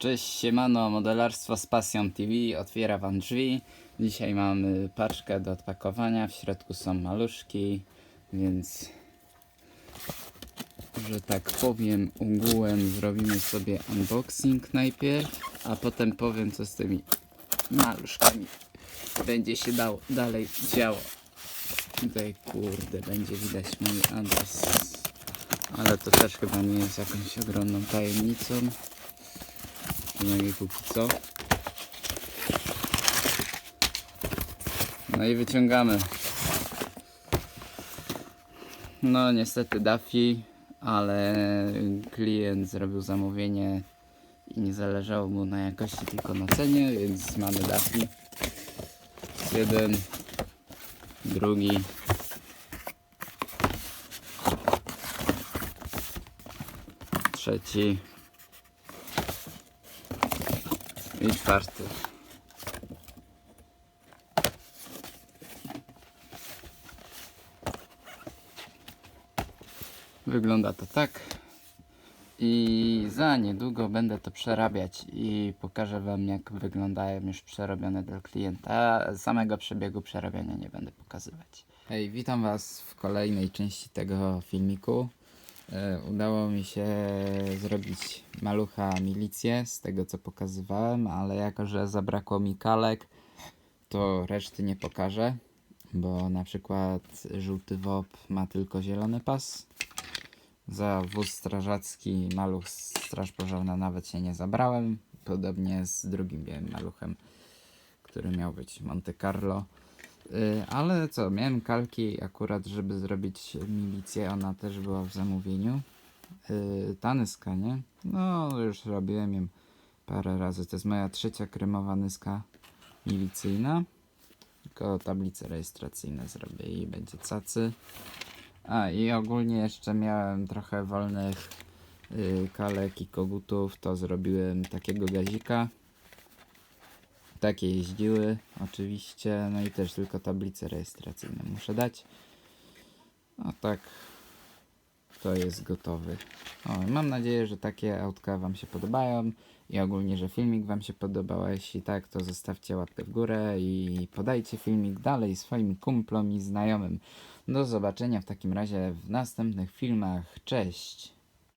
Cześć, siemano, modelarstwo z pasją TV otwiera Wam drzwi. Dzisiaj mamy paczkę do odpakowania, w środku są maluszki, więc że tak powiem ogółem zrobimy sobie unboxing najpierw, a potem powiem co z tymi maluszkami będzie się dało, dalej działo. Tutaj kurde, będzie widać mój adres, ale to też chyba nie jest jakąś ogromną tajemnicą. Przynajmniej póki co. No i wyciągamy. No niestety Daffy, ale klient zrobił zamówienie i nie zależało mu na jakości, tylko na cenie, więc mamy Daffy. Jeden, drugi. Trzeci. I czwarty. Wygląda to tak. I za niedługo będę to przerabiać i pokażę Wam jak wyglądają już przerobione dla klienta. Samego przebiegu przerabiania nie będę pokazywać. Hej, witam Was w kolejnej części tego filmiku. E, Udało mi się zrobić malucha milicję z tego co pokazywałem, ale jako że zabrakło mi kalek, to reszty nie pokażę, bo na przykład żółty WOP ma tylko zielony pas. Za wóz strażacki maluch straż pożarna nawet się nie zabrałem. Podobnie z drugim białym maluchem, który miał być Monte Carlo. Y, Ale co, miałem kalki akurat, żeby zrobić milicję, ona też była w zamówieniu. Yy, ta nyska, nie? No, już robiłem ją parę razy. To jest moja trzecia kremowa nyska milicyjna. Tylko tablice rejestracyjne zrobię i będzie cacy. A i ogólnie jeszcze miałem trochę wolnych yy, kalek i kogutów. To zrobiłem takiego gazika. Takie jeździły, oczywiście. No i też tylko tablice rejestracyjne muszę dać. A tak, to jest gotowy. O, mam nadzieję, że takie autka Wam się podobają i ogólnie, że filmik Wam się podobał. A jeśli tak, to zostawcie łapkę w górę i podajcie filmik dalej swoim kumplom i znajomym. Do zobaczenia w takim razie w następnych filmach. Cześć!